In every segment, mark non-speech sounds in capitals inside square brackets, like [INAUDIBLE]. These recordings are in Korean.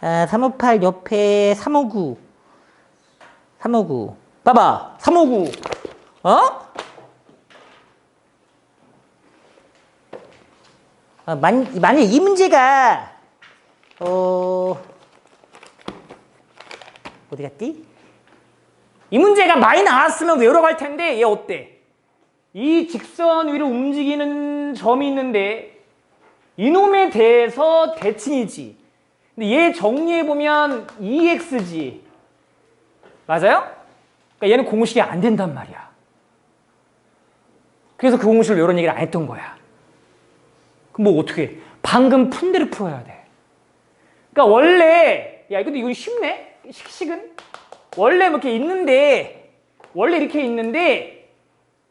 아, 358 옆에 359. 359. 봐봐. 359. 어? 어, 만, 만약 이 문제가, 어, 어디 갔지? 이 문제가 많이 나왔으면 외우러 갈 텐데, 얘 어때? 이 직선 위로 움직이는 점이 있는데, 이놈에 대해서 대칭이지. 근데 얘 정리해보면 EX지. 맞아요? 그러니까 얘는 공식이 안 된단 말이야. 그래서 그 공식을 이런 얘기를 안 했던 거야. 그럼 뭐 어떻게? 해? 방금 푼 대로 풀어야 돼. 그러니까 원래 야 이것도 이건 쉽네. 식식은 원래 뭐 이렇게 있는데 원래 이렇게 있는데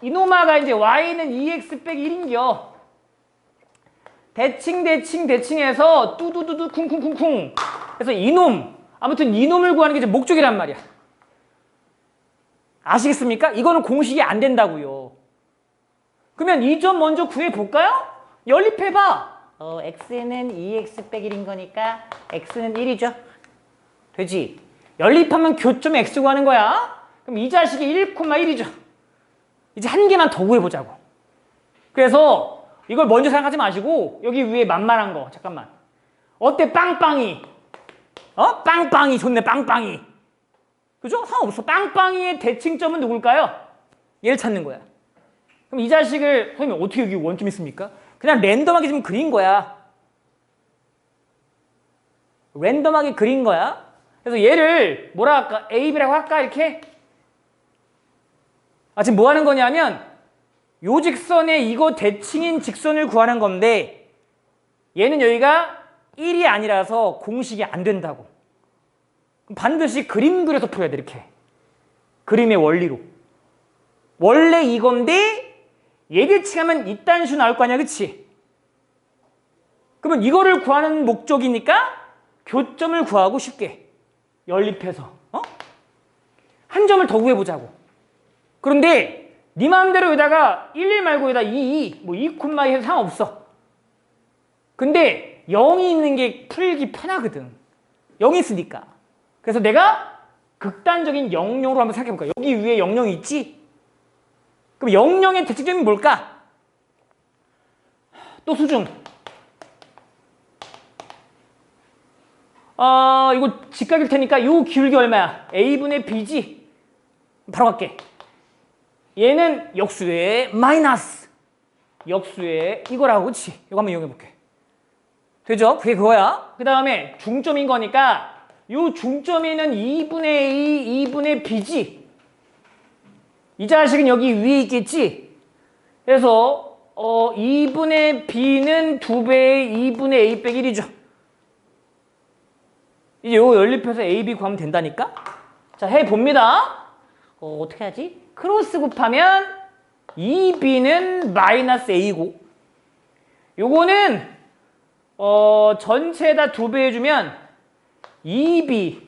이노마가 이제 y는 2x 빼기 1인겨. 대칭 대칭 대칭해서 뚜두두두 쿵쿵쿵쿵. 그래서 이놈 아무튼 이놈을 구하는 게 이제 목적이란 말이야. 아시겠습니까? 이거는 공식이 안 된다고요. 그러면 이 점 먼저 구해 볼까요? 연립해 봐. 어, x는 2x 빼기 1인 거니까 x는 1이죠. 되지? 연립하면 교점 x 구하는 거야. 그럼 이 자식이 1,1이죠. 이제 한 개만 더 구해 보자고. 그래서 이걸 먼저 생각하지 마시고 여기 위에 만만한 거 잠깐만. 어때 빵빵이? 어? 빵빵이 좋네 빵빵이. 그죠? 상관없어. 빵빵이의 대칭점은 누굴까요? 얘를 찾는 거야. 그럼 이 자식을 선생님 어떻게 여기 원점 있습니까? 그냥 랜덤하게 지금 그린 거야. 랜덤하게 그린 거야. 그래서 얘를 뭐라 할까? A, B라고 할까? 이렇게. 아, 지금 뭐 하는 거냐면 요 직선에 이거 대칭인 직선을 구하는 건데 얘는 여기가 1이 아니라서 공식이 안 된다고. 반드시 그림 그려서 풀어야 돼, 이렇게. 그림의 원리로. 원래 이건데 얘대칭하면 이딴 수 나올 거 아니야, 그치? 그러면 이거를 구하는 목적이니까 교점을 구하고 쉽게 연립해서 어? 한 점을 더 구해보자고. 그런데 네 마음대로 여기다가 11 말고 여기다 22, 뭐 2, 해서 상관없어. 근데 0이 있는 게 풀기 편하거든. 0이 있으니까. 그래서 내가 극단적인 00으로 한번 생각해볼까? 여기 위에 00이 있지? 그럼 00의 대칭점이 뭘까? 또 수중. 어, 이거 직각일 테니까 요 기울기 얼마야? A분의 B지? 바로 갈게. 얘는 역수의 마이너스. 역수의 이거라고, 그치? 이거 한번 이용해 볼게. 되죠? 그게 그거야. 그 다음에 중점인 거니까 요 중점에는 2분의 A, 2분의 B지? 이 자식은 여기 위에 있겠지? 그래서 어 2분의 B는 2배의 2분의 A 빼기 1이죠. 이제 요거 연립해서 A, B 구하면 된다니까? 자, 해봅니다. 어, 어떻게 하지? 크로스 곱하면 2B는 마이너스 A고 요거는 어, 전체에다 2배 해주면 2B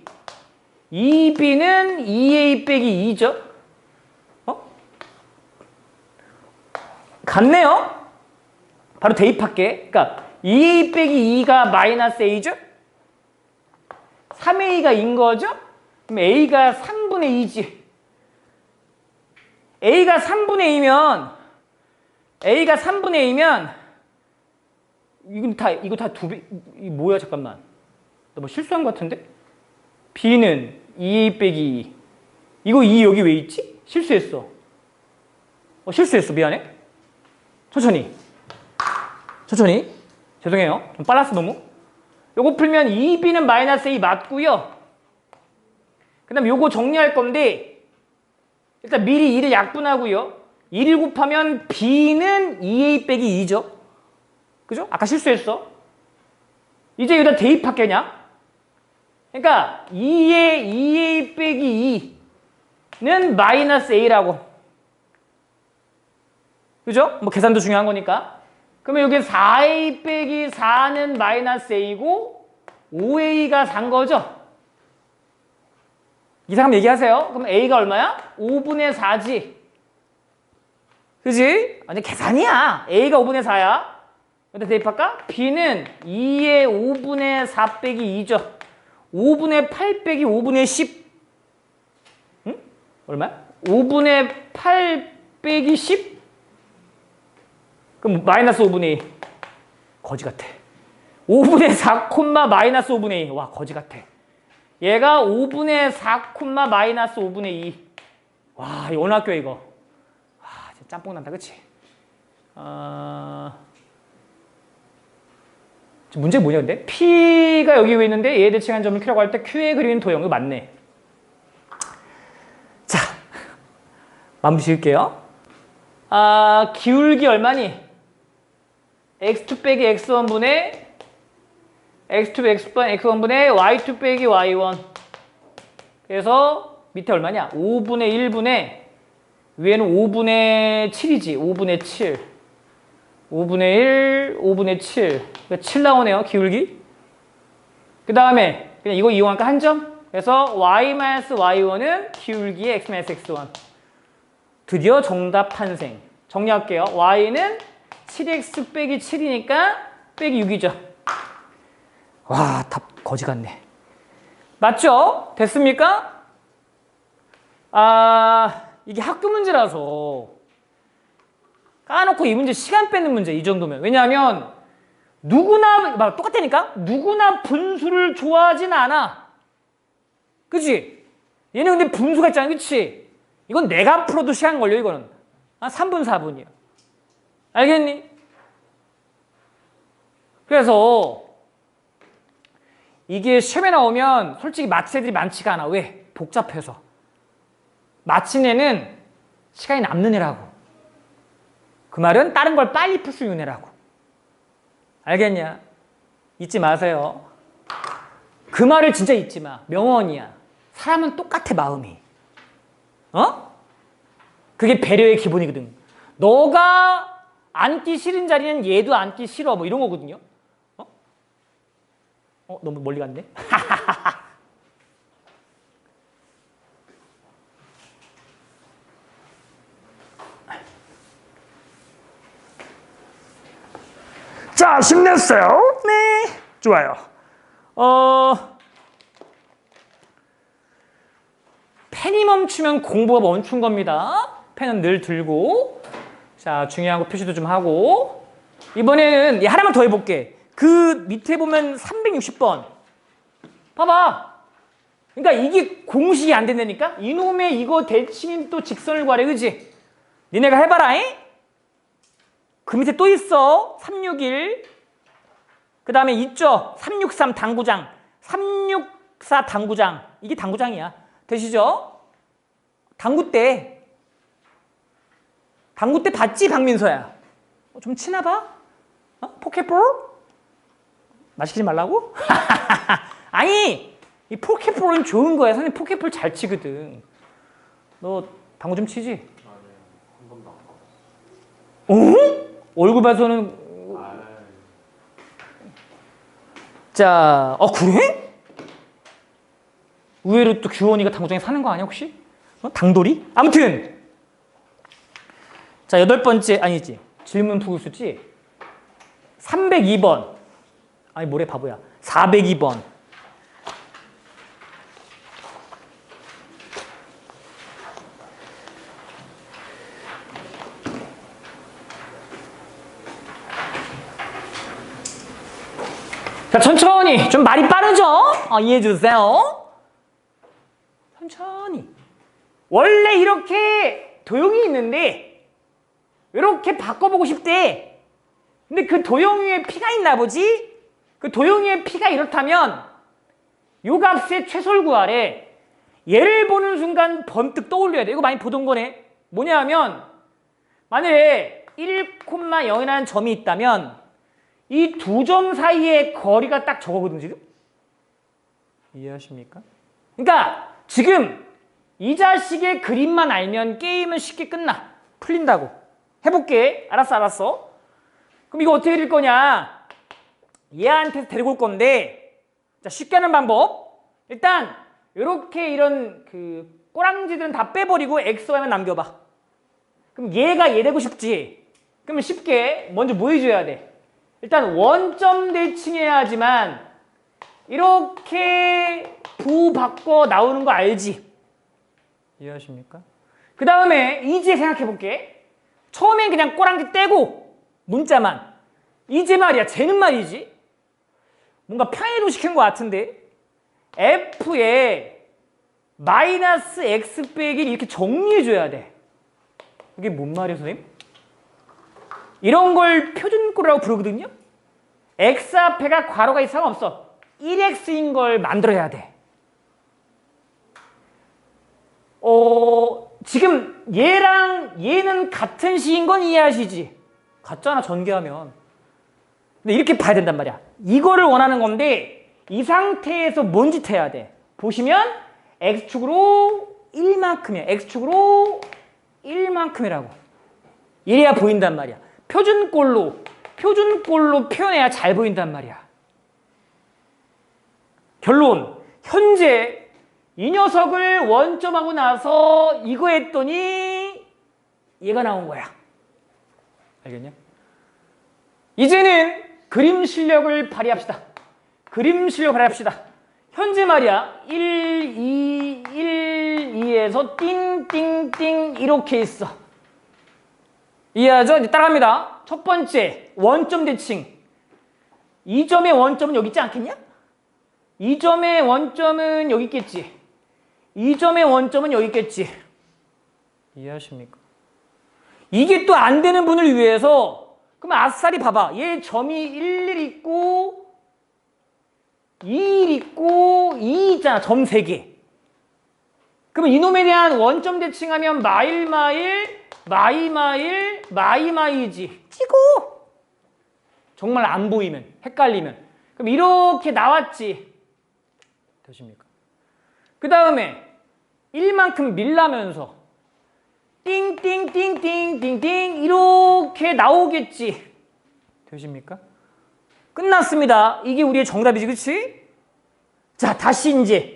2B는 2A 빼기 2죠? 같네요. 바로 대입할게. 그러니까 2a 빼기 2가 마이너스 a죠? 3a가 인 거죠? 그럼 a가 3분의 2지. A가 3분의 2면 a가 3분의 2면 이건 다 이거 다 두 배. 이 뭐야 잠깐만. 나 뭐 실수한 것 같은데? b는 2a 빼기 2. 이거 2 여기 왜 있지? 실수했어. 어, 실수했어. 미안해. 천천히. 천천히. 죄송해요. 좀 빨랐어, 너무. 요거 풀면 2b는 마이너스 2 맞고요. 그 다음 요거 정리할 건데 일단 미리 2를 약분하고요. 1을 곱하면 b는 2a 빼기 2죠. 그죠? 아까 실수했어. 이제 여기다 대입할게 그냥. 그러니까 2의 2a 빼기 2는 마이너스 a라고. 그죠? 뭐 계산도 중요한 거니까. 그러면 여기 4a 빼기 4는 마이너스 a고 5a가 3 거죠? 이상하면 얘기하세요. 그럼 a가 얼마야? 5분의 4지. 그지? 완전 계산이야. a가 5분의 4야. 근데 대입할까? b는 2의 5분의 4 빼기 2죠. 5분의 8 빼기 5분의 10. 응? 얼마야? 5분의 8 빼기 10? 그럼 마이너스 5분의 2. 거지 같아. 5분의 4 콤마 마이너스 5분의 2. 와, 거지 같아. 얘가 5분의 4 콤마 마이너스 5분의 2. 와, 어느 학교야, 이거? 와, 진짜 짬뽕 난다, 그치? 아... 지금 문제 뭐냐, 근데? P가 여기 왜 있는데 얘 대칭한 점을 Q라고 할 때 Q에 그리는 도형, 이거 맞네. 자, [LAUGHS] 마무리 지을게요. 아, 기울기 얼마니? x2 빼기 x1분의 x2 빼기 x1, x1분의 y2 빼기 y1 그래서 밑에 얼마냐? 5분의 1분의 위에는 5분의 7이지. 5분의 7 5분의 1, 5분의 7 7 나오네요 기울기. 그 다음에 그냥 이거 이용할까 한 점? 그래서 y-y1은 기울기의 x-x1 드디어 정답 탄생. 정리할게요. Y는 7x 빼기 7이니까 빼기 6이죠. 와, 답 거지 같네. 맞죠? 됐습니까? 아, 이게 학교 문제라서 까놓고 이 문제 시간 뺏는 문제 이 정도면. 왜냐하면 누구나 막 똑같다니까? 누구나 분수를 좋아하진 않아. 그치? 얘는 근데 분수가 있잖아. 그치? 이건 내가 풀어도 시간 걸려 이거는. 한 3분 4분이야. 알겠니? 그래서 이게 시험에 나오면 솔직히 마치애들이 많지가 않아. 왜? 복잡해서. 마친 애는 시간이 남는 애라고. 그 말은 다른 걸 빨리 풀 수 있는 애라고. 알겠냐? 잊지 마세요. 그 말을 진짜 잊지 마. 명언이야. 사람은 똑같아, 마음이. 어? 그게 배려의 기본이거든. 너가 앉기 싫은 자리는 얘도 앉기 싫어. 뭐 이런 거거든요. 어? 어 너무 멀리 갔네. [LAUGHS] 자, 힘냈어요. 네. 좋아요. 어, 펜이 멈추면 공부가 멈춘 겁니다. 펜은 늘 들고. 자, 중요한 거 표시도 좀 하고. 이번에는 얘 하나만 더 해볼게. 그 밑에 보면 360번. 봐봐. 그러니까 이게 공식이 안 된다니까? 이놈의 이거 대칭인 또 직선을 구하래, 그지? 니네가 해봐라 잉? 그 밑에 또 있어. 361. 그 다음에 있죠. 363 당구장. 364 당구장. 이게 당구장이야. 되시죠? 당구 때. 당구 때 봤지, 박민서야? 어, 좀 치나 봐? 어? 포켓볼? 마시지 말라고? [LAUGHS] 아니, 이 포켓볼은 좋은 거야. 선생님 포켓볼 잘 치거든. 너 당구 좀 치지? 어? 얼굴 봐서는 자, 어 그래? 의외로 또 규원이가 당구장에 사는 거 아니야 혹시? 어? 당돌이? 아무튼 자 여덟 번째 아니지 질문 풀수지 302번 아니 뭐래 바보야 402번 자, 천천히. 좀 말이 빠르죠? 어, 이해해 주세요. 천천히. 원래 이렇게 도형이 있는데, 이렇게 바꿔보고 싶대. 근데 그 도형 위에 P가 있나 보지? 그 위에 P가 이렇다면, 요 값의 최소를 구하래. 얘를 보는 순간 번뜩 떠올려야 돼. 이거 많이 보던 거네. 뭐냐 하면, 만약에 1,0이라는 점이 있다면, 이 두 점 사이의 거리가 딱 저거거든요, 지금? 이해하십니까? 그러니까 지금 이 자식의 그림만 알면 게임은 쉽게 끝나. 풀린다고. 해볼게. 알았어, 알았어. 그럼 이거 어떻게 그릴 거냐? 얘한테 데리고 올 건데, 자, 쉽게 하는 방법. 일단, 이렇게 이런 그 꼬랑지들은 다 빼버리고 X와만 남겨봐. 그럼 얘가 얘 되고 싶지? 그러면 쉽게 먼저 뭐 해줘야 돼? 일단 원점 대칭해야지만 이렇게 부 바꿔 나오는 거 알지? 이해하십니까? 그 다음에 이제 생각해 볼게. 처음엔 그냥 꼬랑지 떼고 문자만. 이제 말이야. 쟤는 말이지. 뭔가 편의로 시킨 것 같은데 F에 마이너스 X 빼기 이렇게 정리해 줘야 돼. 이게 뭔 말이야, 선생님? 이런 걸 표준꼴이라고 부르거든요. X 앞에가 괄호가 이상 없어. 1X인 걸 만들어야 돼. 어, 지금 얘랑 얘는 같은 시인 건 이해하시지? 같잖아, 전개하면. 이렇게 봐야 된단 말이야. 이거를 원하는 건데 이 상태에서 뭔 짓 해야 돼? 보시면 X축으로 1만큼이야. X축으로 1만큼이라고. 이래야 보인단 말이야. 표준꼴로 표준꼴로 표현해야 잘 보인단 말이야. 결론. 현재 이 녀석을 원점하고 나서 이거 했더니 얘가 나온 거야. 알겠냐? 이제는 그림 실력을 발휘합시다. 그림 실력 발휘합시다. 현재 말이야. 1, 2, 1, 2에서 띵 띵 띵 이렇게 있어. 이해하죠? 따라갑니다. 첫 번째, 원점 대칭. 2점의 원점은 여기 있지 않겠냐? 2점의 원점은 여기 있겠지. 2점의 원점은 여기 있겠지. 이해하십니까? 이게 또 안 되는 분을 위해서 그럼 아싸리 봐봐. 얘 점이 1, 1 있고 2, 1 있고 2 있잖아. 점 3개. 그러면 이놈에 대한 원점 대칭하면 마일 마일 마이 마일 마이 마이지. 찍어. 정말 안 보이면 헷갈리면. 그럼 이렇게 나왔지. 되십니까? 그 다음에 1만큼 밀라면서 띵띵띵띵띵띵 이렇게 나오겠지. 되십니까? 끝났습니다. 이게 우리의 정답이지, 그치? 자, 다시 이제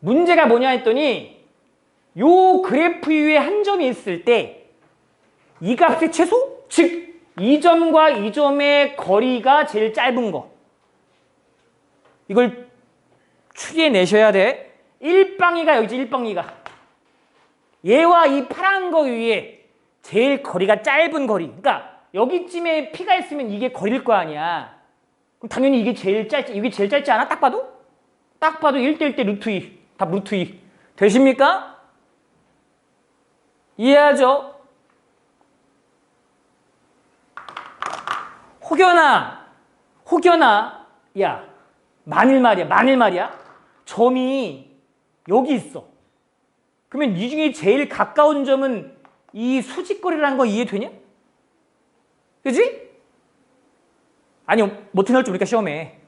문제가 뭐냐 했더니 요 그래프 위에 한 점이 있을 때 이 값의 최소? 즉, 이 점과 이 점의 거리가 제일 짧은 거. 이걸 추리해내셔야 돼. 1방이가 여기지, 1방이가. 얘와 이 파란 거 위에 제일 거리가 짧은 거리. 그러니까 여기쯤에 피가 있으면 이게 거리일 거 아니야. 그럼 당연히 이게 제일 짧지, 이게 제일 짧지 않아? 딱 봐도? 딱 봐도 1대 1 대 루트 2. 답 루트 2. 되십니까? 이해하죠? 혹여나, 혹여나, 야, 만일 말이야, 만일 말이야. 점이 여기 있어. 그러면 이 중에 제일 가까운 점은 이 수직거리라는 거 이해되냐? 그지? 아니, 못 해낼 줄 모르니까 시험에.